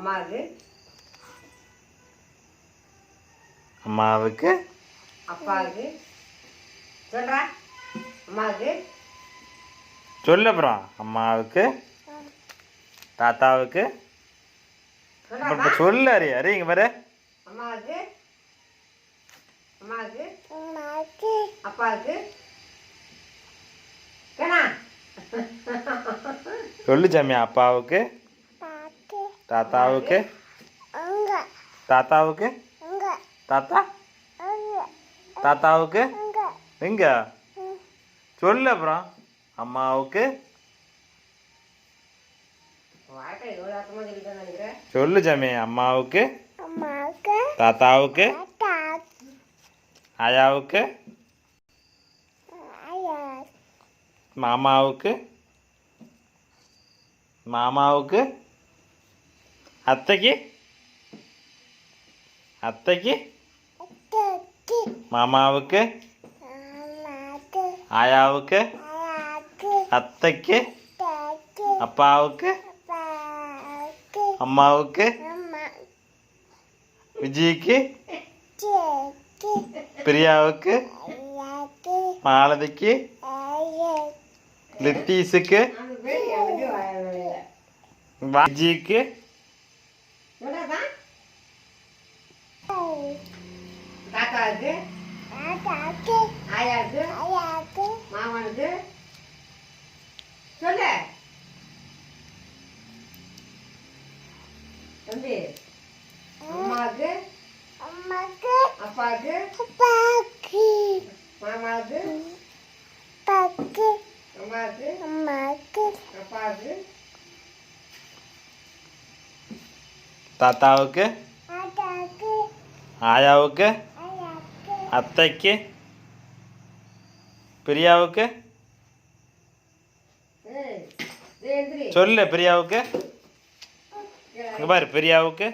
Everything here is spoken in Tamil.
அம்மாவுக்கு? அம்மாவுக்கு? அப்பாவுக்கு. சொல்றா. அம்மாவுக்கு. சொல்லு அப்புறம். அம்மாவுக்கு. தாத்தாவுக்கு. இப்போ சொல்லு அரி அரி இங்கே பாரு. அம்மாவுக்கு. அம்மாவுக்கு. அப்பாவுக்கு. கேனா சொல்லு சாமி அப்பாவுக்கு. தாத்தாவுக்கு? தாத்தாவுக்கு? தாத்தா? தாத்தாவுக்கு? எங்க? சொல்லு அப்புறம். அம்மாவுக்கு? சொல்லு சாமி. அம்மாவுக்கு? தாத்தாவுக்கு? ஆயாவுக்கு? மாமாவுக்கு? மாமாவுக்கு? அத்தைக்கு அத்தைக்கு மாமாவுக்கு ஆயாவுக்கு அத்தைக்கு அப்பாவுக்கு அம்மாவுக்கு விஜய்க்கு பிரியாவுக்கு மாலதிக்கு லித்தீஸுக்கு அந்த பேர் எனக்கு வரவில்லை. விஜய்க்கு தாத்தாவுக்கு? ஆயாவுக்கு? மாமனுக்கு சொல்லு. தம்பி அம்மாவுக்கு? அப்பாவுக்கு? மாமாவுக்கு? அம்மாவுக்கு. அப்பாவுக்கு? தாத்தாவுக்கு? ஆயாவுக்கு அத்தைக்கு பிரியாவுக்கு. சொல்லு பிரியாவுக்கு இங்க பாரு பிரியாவுக்கு